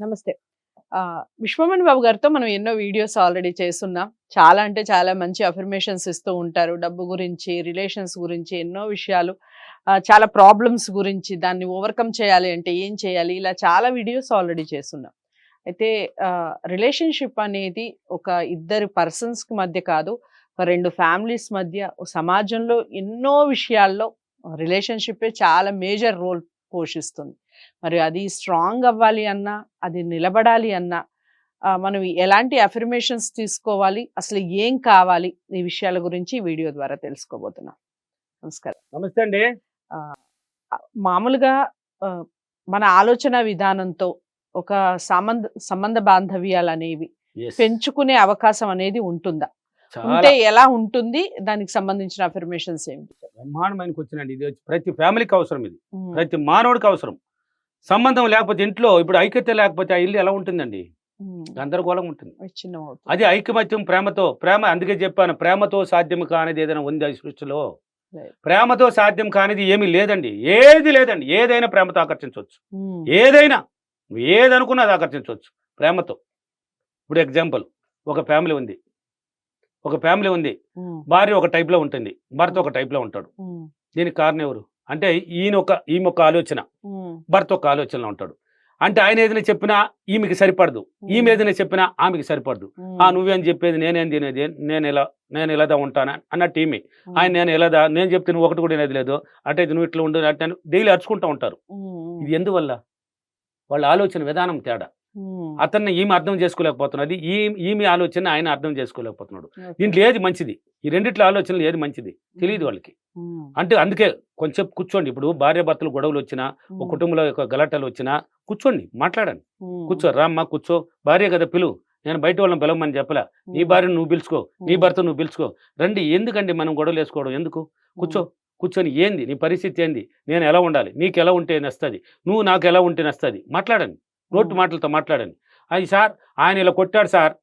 నమస్తే. విశ్వమణి బాబు గారితో మనం ఎన్నో వీడియోస్ ఆల్రెడీ చేస్తున్నాం. చాలా అంటే చాలా మంచి అఫర్మేషన్స్ ఇస్తూ ఉంటారు. డబ్బు గురించి రిలేషన్స్ గురించి ఎన్నో విషయాలు చాలా ప్రాబ్లమ్స్ గురించి దాన్ని ఓవర్కమ్ చేయాలి అంటే ఏం చేయాలి? ఇలా చాలా వీడియోస్ ఆల్రెడీ చేస్తున్నాం. అయితే రిలేషన్షిప్ అనేది ఒక ఇద్దరు పర్సన్స్కి మధ్య కాదు ఒక రెండు ఫ్యామిలీస్ మధ్య సమాజంలో ఎన్నో విషయాల్లో రిలేషన్షిప్ చాలా మేజర్ రోల్ పోషిస్తుంది. మరి అది స్ట్రాంగ్ అవ్వాలి అన్నా అది నిలబడాలి అన్నా మనం ఎలాంటి అఫర్మేషన్స్ తీసుకోవాలి అసలు ఏం కావాలి ఈ విషయాల గురించి వీడియో ద్వారా తెలుసుకోబోతున్నాం. నమస్కారం. నమస్తే అండి. మామూలుగా మన ఆలోచన విధానంతో ఒక సంబంధ సంబంధ బాంధవ్యాలు అనేవి. పెంచుకునే అవకాశం అనేది ఉంటుందా? ఉంటే ఎలా ఉంటుంది? దానికి సంబంధించిన అఫర్మేషన్స్ ఏమిటి? బ్రహ్మాండమైన ఇది ప్రతి ఫ్యామిలీకి అవసరం ఇది. ప్రతి మానవుడికి అవసరం. సంబంధం లేకపోతే ఇంట్లో ఇప్పుడు ఐక్యత లేకపోతే ఆ ఇల్లు ఎలా ఉంటుందండి? గందరగోళం ఉంటుంది. అది ఐకమత్యం ప్రేమతో ప్రేమ అందుకే చెప్పాను ప్రేమతో సాధ్యం కానిది ఏదైనా ఉంది ఈ సృష్టిలో. ప్రేమతో సాధ్యం కానిది ఏమీ లేదండి. ఏది లేదండి. ఏదైనా ప్రేమతో ఆకర్షించవచ్చు. ఏదైనా నువ్వు ఏదనుకున్నా అది ఆకర్షించవచ్చు ప్రేమతో. ఇప్పుడు ఎగ్జాంపుల్ ఒక ఫ్యామిలీ ఉంది. ఒక ఫ్యామిలీ ఉంది. భార్య ఒక టైప్లో ఉంటుంది. భర్త ఒక టైప్లో ఉంటాడు. దీనికి కారణం ఎవరు? అంటే ఈయన ఒక ఈమె ఒక ఆలోచన. భర్త ఒక ఆలోచనలో ఉంటాడు. అంటే ఆయన ఏదైనా చెప్పినా ఈమెకి సరిపడదు. ఈమె ఏదైనా చెప్పినా ఆమెకి సరిపడదు. ఆ నువ్వేం చెప్పేది నేనేం తినేది నేను ఇలా నేను ఇలాదా ఉంటానా అన్నట్టు ఈమె ఆయన నేను ఇలాదా నేను చెప్తే నువ్వు ఒకటి కూడా లేదు. అంటే ఇది నువ్వు ఇట్లా ఉండు అంటే డైలీ అరుచుకుంటూ ఉంటారు. ఇది ఎందువల్ల? వాళ్ళ ఆలోచన విధానం తేడా. అతన్ని ఈమె అర్థం చేసుకోలేకపోతున్నది ఈ ఈమె ఆలోచన ఆయన అర్థం చేసుకోలేకపోతున్నాడు. దీంట్లో ఏది మంచిది? ఈ రెండిట్ల ఆలోచనలు ఏది మంచిది? తెలియదు వాళ్ళకి. అంటే అందుకే కొంచెం కూర్చోండి. ఇప్పుడు భార్య భర్తలు గొడవలు వచ్చినా ఒక కుటుంబంలో ఒక గలాటాలు వచ్చినా కూర్చోండి మాట్లాడండి. కూర్చో రామ్మా కూర్చో. భార్య కదా పిలువు నేను బయట వాళ్ళని పిలవమని చెప్పలా. నీ భార్యను నువ్వు పిలుచుకో నీ భర్త నువ్వు పిలుచుకో. రండి ఎందుకండి మనం గొడవలు వేసుకోవడం? ఎందుకు? కూర్చో కూర్చొని ఏంది? నీ పరిస్థితి ఏంది? నేను ఎలా ఉండాలి? నీకు ఎలా ఉంటే నస్తుంది నువ్వు నాకు ఎలా ఉంటే నస్తుంది మాట్లాడండి. నోటి మాటలతో మాట్లాడండి. అది సార్ ఆయన ఇలా కొట్టాడు సార్.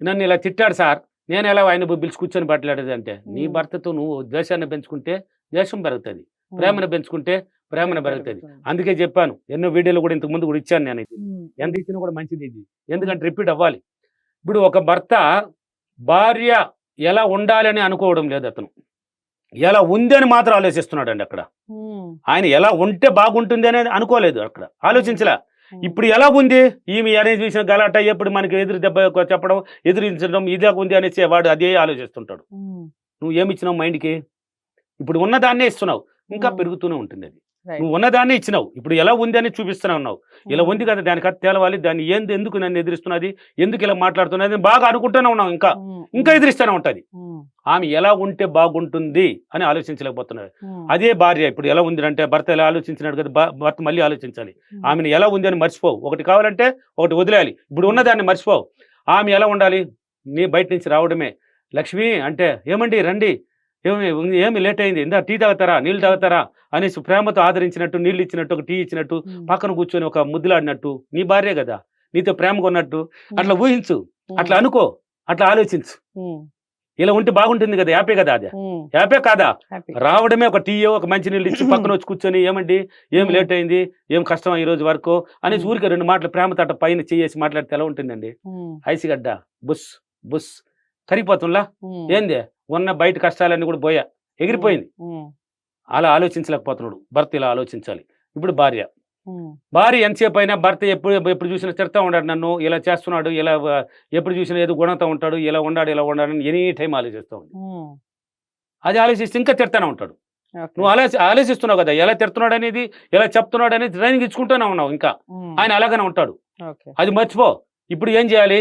నన్ను ఇలా తిట్టాడు సార్. నేను ఎలా ఆయన పిలిచి కూర్చొని మాట్లాడేది అంటే నీ. భర్తతో నువ్వు ద్వేషాన్ని పెంచుకుంటే ద్వేషం పెరుగుతుంది. ప్రేమను పెంచుకుంటే ప్రేమను పెరుగుతుంది. అందుకే చెప్పాను ఎన్నో వీడియోలు కూడా ఇంతకు ముందు కూడా ఇచ్చాను నేను ఇది. ఎంత ఇచ్చినా కూడా మంచిది ఇది. ఎందుకంటే రిపీట్ అవ్వాలి. ఇప్పుడు ఒక భర్త భార్య ఎలా ఉండాలని అనుకోవడం లేదు అతను. ఎలా ఉంది అని మాత్రం ఆలోచిస్తున్నాడు అండి అక్కడ ఆయన ఎలా ఉంటే బాగుంటుంది అనేది అనుకోలేదు అక్కడ. ఆలోచించలే. ఇప్పుడు ఎలా ఉంది ఈమె అనేది చూసిన గలాట ఎప్పుడు మనకి ఎదురు దెబ్బ చెప్పడం ఎదురించడం ఇదే ఉంది అనేసి వాడు అదే ఆలోచిస్తుంటాడు. నువ్వు ఏమి ఇచ్చినావు మైండ్కి? ఇప్పుడు ఉన్నదాన్నే ఇస్తున్నావు. ఇంకా పెరుగుతూనే ఉంటుంది అది. నువ్వు ఉన్నదాన్నే ఇచ్చినావు. ఇప్పుడు ఎలా ఉంది అని చూపిస్తూనే ఉన్నావు ఇలా ఉమ్, ఉంది కదా దానికి అది తేలవాలి దాన్ని ఏంది ఎందుకు నన్ను ఎదిరిస్తున్నది ఎందుకు ఇలా మాట్లాడుతున్నది బాగా అనుకుంటూనే ఉన్నావు ఇంకా. ఉమ్, ఇంకా ఉమ్, ఎదిరిస్తూనే ఉంటుంది. ఆమె ఎలా ఉంటే బాగుంటుంది అని ఆలోచించలేకపోతున్నది. ఉమ్, అదే భార్య ఇప్పుడు ఎలా ఉంది అంటే భర్త ఎలా ఆలోచించినాడు కదా భర్త మళ్ళీ ఆలోచించాలి. ఆమెను ఎలా ఉంది అని మర్చిపోవు. ఒకటి కావాలంటే ఒకటి వదిలేయాలి. ఇప్పుడు ఉన్నదాన్ని మర్చిపోవు. ఆమె ఎలా ఉండాలి? నీ బయట నుంచి రావడమే. లక్ష్మి అంటే ఏమండి రండి. ఏమి ఏమి లేట్ అయింది? ఇందా టీ తాగుతారా? నీళ్ళు తాగుతారా? అనేసి ప్రేమతో ఆదరించినట్టు నీళ్ళు ఇచ్చినట్టు ఒక టీ ఇచ్చినట్టు పక్కన కూర్చొని ఒక ముద్దులాడినట్టు నీ భార్య కదా నీతో ప్రేమగా ఉన్నట్టు అట్లా ఊహించు అట్లా అనుకో అట్లా ఆలోచించు. ఇలా ఉంటే బాగుంటుంది కదా యాపే కదా అది? యాపే కాదా. రావడమే ఒక టీయో ఒక మంచి నీళ్ళు ఇచ్చి పక్కన వచ్చి కూర్చొని ఏమండి ఏం లేట్ అయింది? ఏం కష్టం ఈ రోజు వరకు? అనేసి. ఊరికే రెండు మాటలు ప్రేమ తట పైన చేసి మాట్లాడితే ఎలా ఉంటుందండి? ఐసిగడ్డ బుస్ బుస్. కరిగిపోతుంలా ఉమ్, ఏంది? ఉన్న బయట కష్టాలన్నీ కూడా పోయా. ఎగిరిపోయింది. అలా ఆలోచించలేకపోతున్నాడు. భర్త ఇలా ఆలోచించాలి. ఇప్పుడు భార్య. భార్య ఎంతసేపు అయినా భర్త ఎప్పుడు ఎప్పుడు చూసినా తిడతా ఉన్నాడు నన్ను. ఇలా చేస్తున్నాడు ఇలా ఎప్పుడు చూసినా ఏదో గుణంతో ఉంటాడు ఇలా ఉన్నాడు ఇలా ఉన్నాడు ఎనీ టైం ఆలోచిస్తూ ఉంది అది ఆలోచిస్తే ఇంకా తిడతానే ఉంటాడు. నువ్వు ఆలోచి ఆలోచిస్తున్నావు కదా ఎలా తిడుతున్నాడు అనేది ఎలా చెప్తున్నాడు అనేది ట్రైనింగ్ ఇచ్చుకుంటూనే ఉన్నావు ఇంకా. ఆయన అలాగనే ఉంటాడు. అది మర్చిపో. ఇప్పుడు ఏం చేయాలి?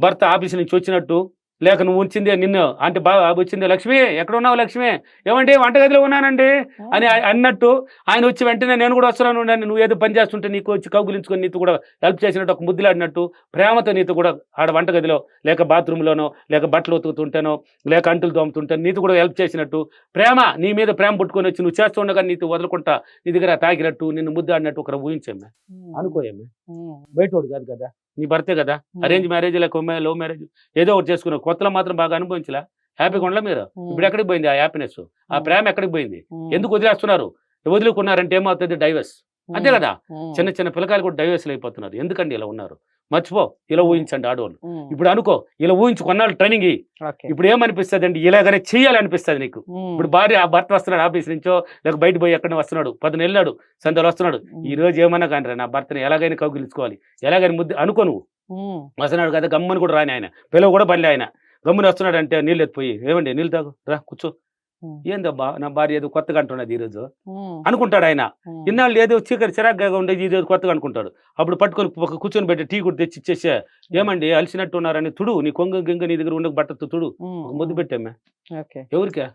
భర్త ఆఫీస్ నుంచి వచ్చినట్టు లేక నువ్వు ఉంచిందే నిన్ను. అంటే బాగా వచ్చిందే లక్ష్మి? ఎక్కడ ఉన్నావు లక్ష్మి? ఏమండి వంటగదిలో ఉన్నానండి? అని అన్నట్టు ఆయన వచ్చి వెంటనే నేను కూడా వస్తున్నాను. నువ్వు ఏదో పని చేస్తుంటే నీకు వచ్చి కౌగులించుకొని నీతో కూడా హెల్ప్ చేసినట్టు ఒక ముద్దులాడినట్టు ప్రేమతో నీతో కూడా ఆడ వంటగదిలో లేక బాత్రూంలోనో లేక బట్టలు ఉతుకుతుంటేనో లేక అంటులు తోముతుంటే నీతో కూడా హెల్ప్ చేసినట్టు ప్రేమ నీ మీద ప్రేమ పుట్టుకొని వచ్చి నువ్వు చేస్తుండగా నీతో వదలకుంటా నీ దగ్గర తాగినట్టు నిన్ను ముద్దాడినట్టు ఒకరు ఊహించామే. ఉమ్, అనుకోయమే. ఉమ్, బయటోడు కాదు కదా నీ భర్తే కదా? అరేంజ్ మ్యారేజ్ లేక లవ్ మ్యారేజ్ ఏదో ఒకటి చేసుకున్నావు కొత్తలో మాత్రం బాగా అనుభవించలా. హ్యాపీగా ఉండలే మీరు? ఇప్పుడు ఎక్కడికి పోయింది ఆ హ్యాపీనెస్? ఆ ప్రేమ ఎక్కడికి పోయింది? ఎందుకు వదిలేస్తున్నారు? వదులుకున్నారంటే ఏమవుతుంది? డైవర్స్. అంతే కదా? చిన్న చిన్న పిల్లకాయలు కూడా డైవర్స్లు అయిపోతున్నారు. ఎందుకండి ఇలా ఉన్నారు? మర్చిపో. ఇలా ఊహించండి ఆడవాళ్ళు. ఇప్పుడు అనుకో ఇలా ఊహించు కొన్నాళ్ళు ట్రైనింగ్ ఇప్పుడు ఏమనిపిస్తుంది అండి ఇలాగనే చేయాలనిపిస్తుంది నీకు. ఇప్పుడు భార్య ఆ భర్త వస్తున్నాడు ఆఫీస్ నుంచో లేక బయట పోయి ఎక్కడ వస్తున్నాడు. పది నెలలాడు సంతలో వస్తున్నాడు. ఈ రోజు ఏమన్నా కానీ నా భర్తని ఎలాగైనా కౌగిలించుకోవాలి. ఎలాగైనా ముద్దు అనుకో నువ్వు. వస్తున్నాడు కదా గమ్మని కూడా రాని ఆయన. పిల్లలు కూడా బండి ఆయన. గమ్ముని వస్తున్నాడు అంటే నీళ్ళు ఎత్తిపోయి ఏమండి నీళ్ళు తాగు రా కూర్చో. ఏందబ్బా నా భార్య ఏదో కొత్తగా అంటున్నది ఈరోజు. అనుకుంటాడు ఆయన. ఇన్నాళ్ళు ఏదో చీకటి చిరాగ్గా ఉండేది ఈ రోజు కొత్తగా అనుకుంటాడు. అప్పుడు పట్టుకొని ఒక కూర్చొని పెట్టి టీ కూడా తెచ్చి ఇచ్చేసే ఏమండి అలసినట్టు ఉన్నారని తుడు నీ కొంగ గింగ నీ దగ్గర ఉండే బట్టతో తుడు. ముద్దు పెట్టామే ఓకే. ఎవరికా?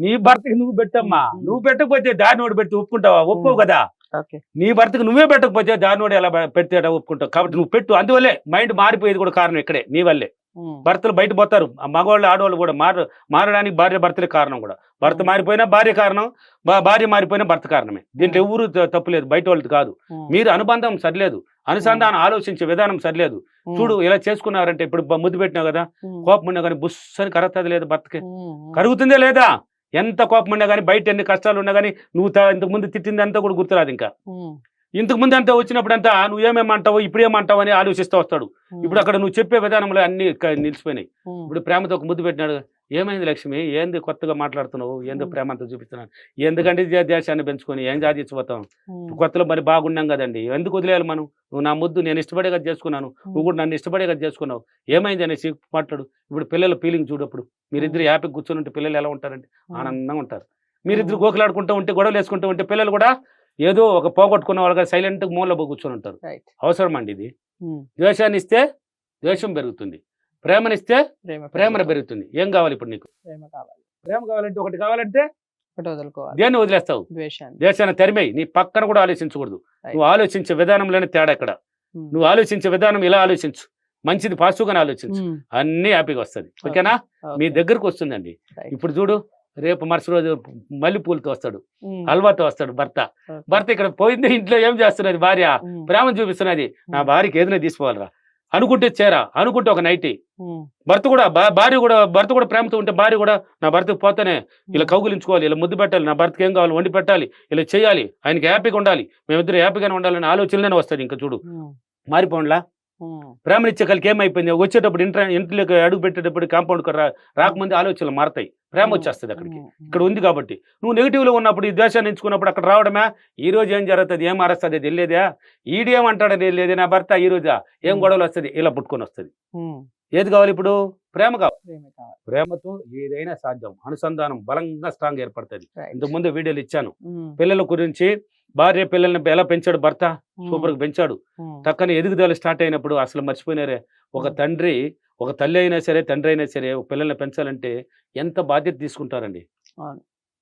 నీ భర్తకి నువ్వు పెట్టమ్మా. నువ్వు పెట్టకపోతే దారినోడు పెడితే ఒప్పుకుంటావా? ఒప్పుకోవు ఉమ్. కదా. నీ భర్తకు నువ్వే పెట్టకపోతే దారినోడు ఎలా పెడితే ఒప్పుకుంటావు? కాబట్టి నువ్వు పెట్టు. అందువల్లే మైండ్ మారిపోయేది కూడా కారణం ఇక్కడే నీ వల్లే. భర్తలు బయట పోతారు. ఆ మగవాళ్ళు ఆడవాళ్ళు కూడా మార మారడానికి భార్య భర్తలే కారణం కూడా. భర్త. మారిపోయినా భార్య కారణం భార్య మారిపోయినా భర్త కారణమే. దీంట్లో. ఎవరు తప్పులేదు బయట వాళ్ళది కాదు. మీరు అనుబంధం సరిలేదు. అనుసంధానం ఆలోచించే విధానం సరిలేదు. చూడు ఇలా చేసుకున్నారంటే ఇప్పుడు ముద్దు పెట్టినావు కదా కోపం ఉన్నా కానీ బుస్సని కరగతుంది లేదు భర్తకి? కరుగుతుందే లేదా? ఎంత కోపం ఉన్నా కానీ బయట ఎన్ని కష్టాలు ఉన్నా కానీ నువ్వు త- ఇంతకు ముందు తిట్టింది అంతా కూడా గుర్తురాదు ఇంకా. ఇంతకు ముందు అంతా వచ్చినప్పుడు అంతా నువ్వు ఏమేమంటావు ఇప్పుడు ఏమంటావు అని ఆలోచిస్తూ వస్తాడు. ఇప్పుడు అక్కడ నువ్వు చెప్పే విధానంలో అన్ని నిలిచిపోయినాయి. ఇప్పుడు ప్రేమతో ఒక ముద్దు పెట్టినాడు. ఏమైంది లక్ష్మి? ఏంది కొత్తగా మాట్లాడుతున్నావు? ఏందో ఉమ్. ప్రేమ అంతా చూపిస్తున్నాను ఎందుకంటే దేశాన్ని పెంచుకొని ఏం సాధించిపోతాం ఉమ్, కొత్తలో మరి బాగున్నాం కదండి. ఎందుకు వదిలేయాలి మనం? నువ్వు నా ముద్దు నేను ఇష్టపడే కదా చేసుకున్నాను. నువ్వు కూడా నన్ను ఇష్టపడే కదా చేసుకున్నావు. ఏమైంది అనేసి మాట్లాడు. ఇప్పుడు పిల్లల ఫీలింగ్ చూడప్పుడు మీరిద్దరు హ్యాపీ కూర్చొని ఉంటే పిల్లలు ఎలా ఉంటారంటే ఆనందంగా ఉంటారు. మీరిద్దరు గోకులాడుకుంటూ ఉంటే గొడవలు వేసుకుంటూ ఉంటే పిల్లలు కూడా ఏదో ఒక పోగొట్టుకున్న వాళ్ళగా సైలెంట్ మూలలో కూర్చొని ఉంటారు. అవసరం అండి ఇది. ద్వేషాన్ని ఇస్తే ద్వేషం పెరుగుతుంది. ప్రేమనిస్తే ప్రేమ ప్రేమ పెరుగుతుంది. ఏం కావాలి ఇప్పుడు నీకు? ప్రేమ కావాలి. ప్రేమ కావాలంటే ఒకటి కావాలంటే దేన్ని వదిలేస్తావు? దేశాన్ని తరిమేయి. నీ పక్కన కూడా ఆలోచించకూడదు. నువ్వు ఆలోచించే విధానంలోనే తేడా ఇక్కడ. ఉమ్, నువ్వు ఆలోచించే విధానం ఇలా ఆలోచించు. మంచిది పాజిటివ్గానే ఆలోచించు. ఉమ్, అన్నీ హ్యాపీగా వస్తుంది. ఓకేనా? మీ దగ్గరకు వస్తుందండి. ఇప్పుడు చూడు రేపు మరుసటి రోజు మల్లెపూలతో వస్తాడు. ఉమ్, హల్వాతో వస్తాడు భర్త. భర్త ఇక్కడ పోయింది ఇంట్లో ఏం చేస్తున్నది? భార్య. ఉమ్, ప్రేమను చూపిస్తున్నది. నా భార్యకి ఏదైనా తీసుకోవాలరా. అనుకుంటే చేరా అనుకుంటే ఒక నైటీ. భర్త కూడా భార్య కూడా భర్త కూడా ప్రేమతో ఉంటే భార్య కూడా నా భర్తకు పోతేనే ఇలా కౌగులించుకోవాలి ఇలా ముద్దు పెట్టాలి నా భర్తకి ఏం కావాలి వండి పెట్టాలి ఇలా చేయాలి ఆయనకి హ్యాపీగా ఉండాలి మేమిద్దరు హ్యాపీగానే ఉండాలని ఆలోచనలోనే వస్తుంది ఇంకా చూడు. మారిపోండ్లా? ప్రేమనిచ్చే కలికి ఏమైపోయింది? వచ్చేటప్పుడు ఇంట్లో ఇంట్లోకి అడుగు పెట్టేటప్పుడు కాంపౌండ్ రాకముందు ఆలోచనలు మారతాయి. ప్రేమ వచ్చేస్తుంది అక్కడికి. ఇక్కడ ఉంది కాబట్టి. నువ్వు negative లో ఉన్నప్పుడు ఈ ద్వేషాన్ని ఎంచుకున్నప్పుడు అక్కడ రావడమే? ఈ రోజు ఏం జరుగుతుంది? ఏం మారుస్తుంది తెలియదా? ఈడు ఏమంటాడని తెలియదు. నా భర్త ఈ రోజా? ఏం. గొడవలు వస్తుంది? ఇలా పుట్టుకొని వస్తుంది. ఏది కావాలి ఇప్పుడు? ప్రేమ కావాలి. ప్రేమ కావాలి. ప్రేమతో ఏదైనా సాధ్యం. అనుసంధానం బలంగా స్ట్రాంగ్ ఏర్పడుతుంది. ఇంతకుముందు వీడియోలు ఇచ్చాను. పిల్లల గురించి భార్య పిల్లల్ని ఎలా పెంచాడు భర్త? ఉమ్, సూపర్గా పెంచాడు. ఉమ్, టక్కన ఎదుగుదల స్టార్ట్ అయినప్పుడు అసలు మర్చిపోయినారే. ఒక. తండ్రి ఒక తల్లి అయినా సరే తండ్రి అయినా సరే ఒక పిల్లల్ని పెంచాలంటే ఎంత బాధ్యత తీసుకుంటారండి.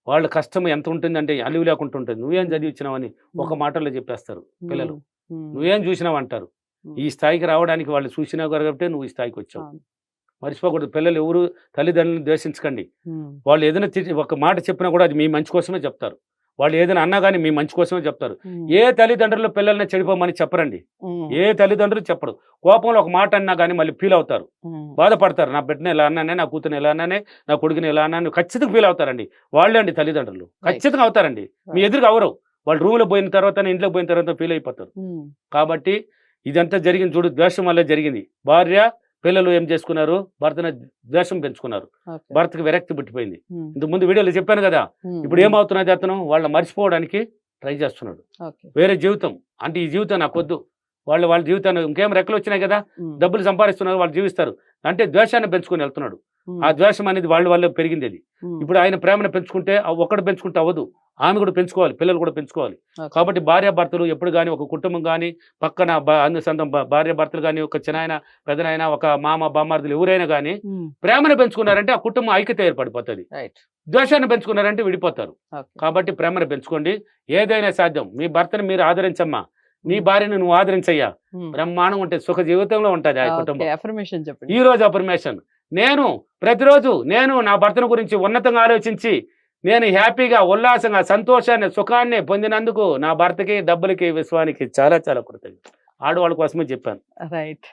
వాళ్ళ కష్టం ఎంత ఉంటుందంటే అలివి లేకుండా ఉంటుంది. నువ్వేం చదివించినావని ఒక మాటలో చెప్పేస్తారు పిల్లలు. నువ్వేం చూసినావు అంటారు. ఈ స్థాయికి రావడానికి వాళ్ళు చూసినావు కాబట్టి నువ్వు ఈ స్థాయికి వచ్చావు. మర్చిపోకూడదు. పిల్లలు ఎవరు తల్లిదండ్రులను ద్వేషించకండి. వాళ్ళు ఏదైనా ఒక మాట చెప్పినా కూడా అది మీ మంచి కోసమే చెప్తారు. వాళ్ళు ఏదైనా అన్నా కానీ మీ మంచి కోసమే చెప్తారు. ఏ తల్లిదండ్రులు పిల్లల్ని చెడిపోమని చెప్పరండి. ఏ తల్లిదండ్రులు చెప్పరు. కోపంలో ఒక మాట అన్నా కానీ మళ్ళీ ఫీల్ అవుతారు. బాధపడతారు. నా బిడ్డని ఎలా అన్నానే నా కూతురు ఎలా అన్నానే నా కొడుకుని ఎలా అన్నాను ఖచ్చితంగా ఫీల్ అవుతారండి. వాళ్ళే అండి తల్లిదండ్రులు. ఖచ్చితంగా అవుతారండి. మీ ఎదురుగా అవరు వాళ్ళు రూమ్లో పోయిన తర్వాత ఇంట్లోకి పోయిన తర్వాత ఫీల్ అయిపోతారు. కాబట్టి ఇదంతా జరిగింది చూడు ద్వేషం వల్ల జరిగింది. భార్య పిల్లలు ఏం చేసుకున్నారు? భర్తను ద్వేషం పెంచుకున్నారు. భర్తకు విరక్తి పుట్టిపోయింది. ఉమ్, ఇంతకు ముందు వీడియోలో చెప్పాను కదా ఇప్పుడు ఏమవుతున్నది అతను? వాళ్ళని మర్చిపోవడానికి ట్రై చేస్తున్నాడు. వేరే జీవితం. అంటే ఈ జీవితం నాకు వద్దు. వాళ్ళు వాళ్ళ జీవితాన్ని ఇంకేం రెక్కలు వచ్చినాయి కదా? డబ్బులు సంపాదిస్తున్నారు వాళ్ళు జీవిస్తారు. అంటే ద్వేషాన్ని పెంచుకొని వెళ్తున్నాడు. ఆ ద్వేషం అనేది వాళ్ళ వల్ల పెరిగింది అది. ఇప్పుడు ఆయన ప్రేమను పెంచుకుంటే ఒక్కడు పెంచుకుంటే అవ్వదు. ఆమె కూడా పెంచుకోవాలి పిల్లలు కూడా పెంచుకోవాలి. కాబట్టి భార్య భర్తలు ఎప్పుడు కానీ ఒక కుటుంబం కానీ పక్కన అనుసంధం భా- భార్య భర్తలు కానీ ఒక చిన్నాయన పెదనాయన ఒక మామ బామ్మార్దులు ఎవరైనా కానీ ప్రేమను పెంచుకున్నారంటే ఆ కుటుంబం ఐక్యత ఏర్పడిపోతుంది. ద్వేషాన్ని పెంచుకున్నారంటే విడిపోతారు. కాబట్టి ప్రేమను పెంచుకోండి. ఏదైనా సాధ్యం. మీ భర్తను మీరు ఆదరించమ్మా. నీ భార్యను నువ్వు ఆదరించయ్యా. బ్రహ్మాండం ఉంటే సుఖ జీవితంలో ఉంటుంది ఆ కుటుంబం. ఈ రోజు అఫర్మేషన్ నేను ప్రతిరోజు నేను నా భర్తను గురించి ఉన్నతంగా ఆలోచించి నేను హ్యాపీగా ఉల్లాసంగా సంతోషాన్ని సుఖాన్ని పొందినందుకు నా భర్తకి డబ్బులకి విశ్వానికి చాలా చాలా కృతజ్ఞత ఆడవాళ్ళ కోసమే చెప్పాను. రైట్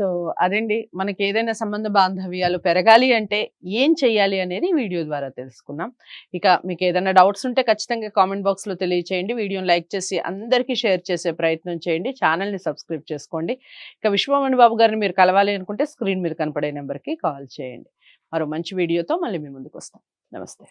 సో అదండి. మనకి ఏదైనా సంబంధ బాంధవ్యాలు పెరగాలి అంటే ఏం చెయ్యాలి అనేది వీడియో ద్వారా తెలుసుకున్నాం ఇక మీకు ఏదైనా డౌట్స్ ఉంటే ఖచ్చితంగా కామెంట్ బాక్స్లో తెలియచేయండి. వీడియోని లైక్ చేసి అందరికీ షేర్ చేసే ప్రయత్నం చేయండి. ఛానల్ని సబ్స్క్రైబ్ చేసుకోండి. ఇక విశ్వమణి బాబు గారిని మీరు కలవాలి అనుకుంటే స్క్రీన్ మీద కనపడే నెంబర్కి కాల్ చేయండి. మరో మంచి వీడియోతో మళ్ళీ మీ ముందుకు వస్తాం నమస్తే.